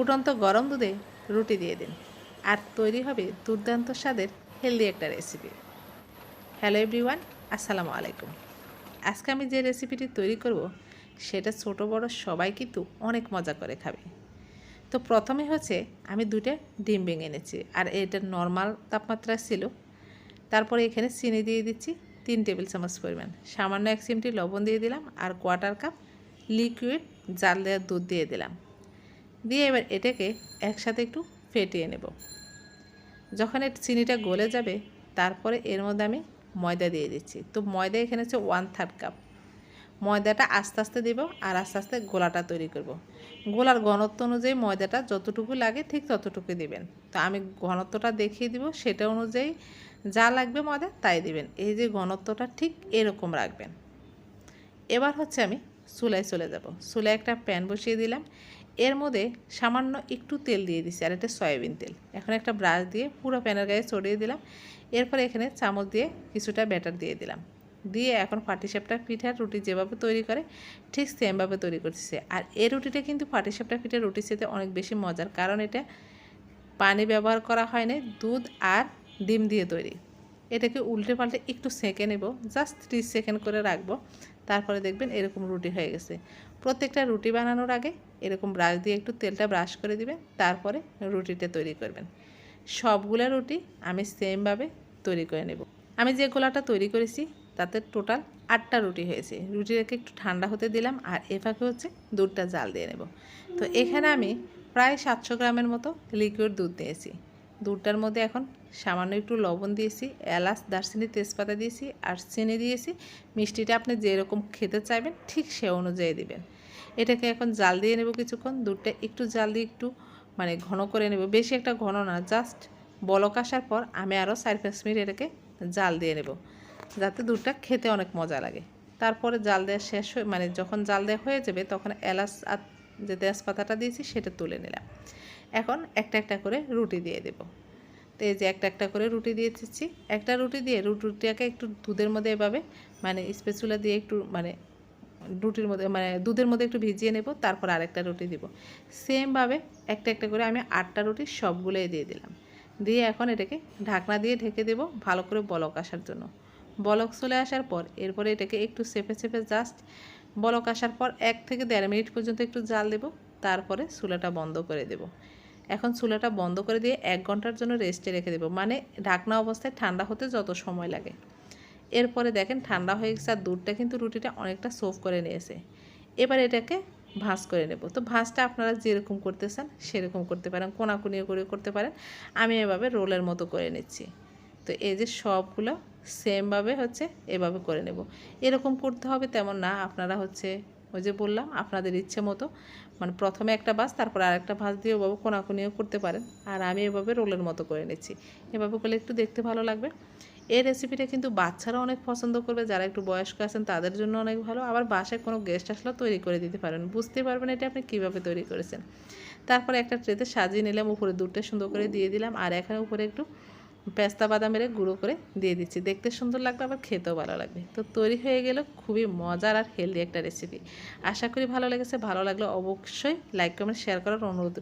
ফুটন্ত গরম দুধে রুটি দিয়ে দিন। আর তৈরি হবে দুর্দান্ত স্বাদের হেলদি একটা রেসিপি হ্যালো এভরিওয়ান আসসালামু আলাইকুম। আজকে আমি যে রেসিপিটি তৈরি করব, সেটা ছোট বড় সবাই কিন্তু অনেক মজা করে খাবে। তো প্রথমে হচ্ছে আমি দুটো ডিম ভেঙে এনেছি আর এটা নর্মাল তাপমাত্রা ছিল। তারপরে এখানে চিনি দিয়ে দিচ্ছি, তিন টেবিল চামচ পরিমাণ। সামান্য এক চিমটি লবণ দিয়ে দিলাম, আর কোয়ার্টার কাপ লিকুইড জাল দেওয়ার দুধ দিয়ে দিলাম। দিয়ে এবার এটাকে একসাথে একটু ফেটিয়ে নেব। যখন এর চিনিটা গলে যাবে, তারপরে এর মধ্যে আমি ময়দা দিয়ে দিচ্ছি। তো ময়দা এখানে হচ্ছে ওয়ান থার্ড কাপ ময়দাটা আস্তে আস্তে দিব আর আস্তে আস্তে গোলাটা তৈরি করব। গোলার ঘনত্ব অনুযায়ী ময়দাটা যতটুকু লাগে ঠিক ততটুকু দিবেন। তো আমি ঘনত্বটা দেখিয়ে দিব, সেটা অনুযায়ী যা লাগবে ময়দা তাই দিবেন। এই যে ঘনত্বটা ঠিক এরকম রাখবেন। এবার হচ্ছে আমি চুলায় চলে যাব। চুলায় একটা প্যান বসিয়ে দিলাম। এর মধ্যে সামান্য একটু তেল দিয়ে দিছি, আর এটা সয়াবিন তেল। এখন একটা ব্রাশ দিয়ে পুরো প্যানের গায়ে ছড়িয়ে দিলাম। এরপর এখানে চামচ দিয়ে কিছুটা ব্যাটার দিয়ে দিলাম। দিয়ে এখন পাটিসাপটা পিঠার রুটি যেভাবে তৈরি করে, ঠিক সেমভাবে তৈরি করতেছে। আর এই রুটিটা কিন্তু পাটিসাপটা পিঠার রুটির সাথে অনেক বেশি মজার, কারণ এটা পানি ব্যবহার করা হয় না, দুধ আর ডিম দিয়ে তৈরি। এটাকে উল্টে পাল্টে একটু সেঁকে নেব, জাস্ট ত্রিশ সেকেন্ড করে রাখব। তারপরে দেখবেন এরকম রুটি হয়ে গেছে। প্রত্যেকটা রুটি বানানোর আগে এরকম ব্রাশ দিয়ে একটু তেলটা ব্রাশ করে দিবেন, তারপরে রুটিটা তৈরি করবেন। সবগুলো রুটি আমি সেমভাবে তৈরি করে নেব। আমি যে গোলাটা তৈরি করেছি, তাতে টোটাল আটটা রুটি হয়েছে। রুটিটাকে একটু ঠান্ডা হতে দিলাম আর এভাবে হচ্ছে দুধটা জাল দিয়ে নেব। তো এখানে আমি প্রায় সাতশো গ্রামের মতো লিকুইড দুধ দিয়েছি। দুধটার মধ্যে এখন সামান্য একটু লবণ দিয়েছি, এলাচ, দারচিনি, তেজপাতা দিয়েছি আর চিনি দিয়েছি। মিষ্টিটা আপনি যেরকম খেতে চাইবেন ঠিক সে অনুযায়ী দিবেন। এটাকে এখন জাল দিয়ে নেব কিছুক্ষণ, দুধটা একটু জাল দিয়ে একটু মানে ঘন করে নেব। বেশি একটা ঘন না, জাস্ট বলক আসার পর আমি আরও চার পাঁচ মিনিট এটাকে জাল দিয়ে নেব, যাতে দুধটা খেতে অনেক মজা লাগে। তারপরে জাল দেওয়া শেষ হয়ে মানে যখন জাল দেওয়া হয়ে যাবে, তখন এলাচ আর যে তেজপাতাটা দিয়েছি সেটা তুলে নিলাম। এখন একটা একটা করে রুটি দিয়ে দেব। তো এই যে একটা একটা করে রুটি দিয়ে দিচ্ছি। একটা রুটি দিয়ে রুটিটাকে একটু দুধের মধ্যে এভাবে মানে স্পেচুলা দিয়ে একটু মানে রুটির মধ্যে মানে দুধের মধ্যে একটু ভিজিয়ে নেব, তারপর আরেকটা রুটি দিব। সেমভাবে একটা একটা করে আমি আটটা রুটি সবগুলোই দিয়ে দিলাম। দিয়ে এখন এটাকে ঢাকনা দিয়ে ঢেকে দেব ভালো করে বলক আসার জন্য। বলক চলে আসার পর, এরপরে এটাকে একটু চেপে চেপে জাস্ট বলক আসার পর এক থেকে দেড় মিনিট পর্যন্ত একটু জাল দেব, তারপরে চুলাটা বন্ধ করে দেব। এখন চুলাটা বন্ধ করে দিয়ে এক ঘণ্টার জন্য রেস্টে রেখে দেবো। মানে ঢাকনা অবস্থায় ঠান্ডা হতে যত সময় লাগে। এরপরে দেখেন ঠান্ডা হয়ে গেছে আর দুধটা কিন্তু রুটিটা অনেকটা সোফ করে নিয়েছে। এবার এটাকে ভাঁজ করে নেব। তো ভাঁজটা আপনারা যেরকম করতেছেন সেরকম করতে পারেন, কোনাকুনিও করে করতে পারেন। আমি এভাবে রোলের মতো করে নিচ্ছি। তো এই যে সবগুলো সেমভাবে হচ্ছে এভাবে করে নেব। এরকম করতে হবে তেমন না, আপনারা হচ্ছে ওই যে বললাম, আপনাদের ইচ্ছে মতো। মানে প্রথমে একটা ভাঁজ তারপর আরেকটা ভাঁজ দিয়ে ওভাবে কোনাকুনিও করতে পারেন। আর আমি এভাবে রোলের মতো করে নিচ্ছি। এভাবে করলে একটু দেখতে ভালো লাগবে। এই রেসিপিটা কিন্তু বাচ্চারা অনেক পছন্দ করবে। যারা একটু বয়স্ক আছেন, তাদের জন্য অনেক ভালো। আবার বাসায় কোনো গেস্ট আসলেও তৈরি করে দিতে পারেন। বুঝতে পারবেন এটা আপনি কীভাবে তৈরি করেছেন। তারপরে একটা ট্রেতে সাজিয়ে নিলাম, উপরে দুধটা সুন্দর করে দিয়ে দিলাম। আর এখানে উপরে একটু পেস্তা বাদামের গুঁড়ো করে দিয়ে দিচ্ছি। দেখতে সুন্দর লাগবে, আবার খেতেও ভালো লাগবে। তো তৈরি হয়ে গেল খুবই মজার আর হেলদি একটা রেসিপি আশা করি ভালো লেগেছে, ভালো লাগলে অবশ্যই লাইক কমেন্ট শেয়ার করার অনুরোধ